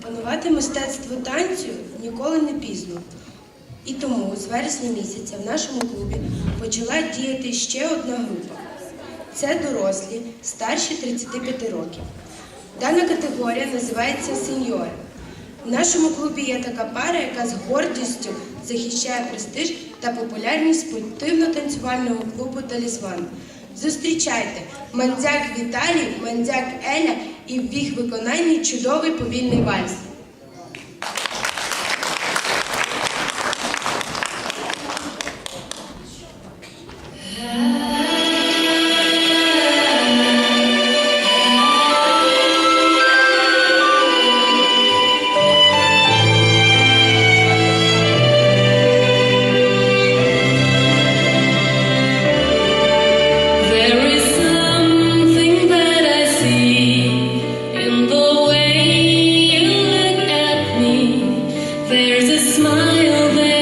Опанувати мистецтво танцю ніколи не пізно. І тому з вересня місяця в нашому клубі почала діяти ще одна група. Це дорослі, старші 35 років. Дана категорія називається сеньори. В нашому клубі є така пара, яка з гордістю захищає престиж та популярність спортивно-танцювального клубу Талісман. Зустрічайте Мандзяк Віталій, Мандзяк Еля і в їх виконанні чудовий повільний вальс. There's a smile there.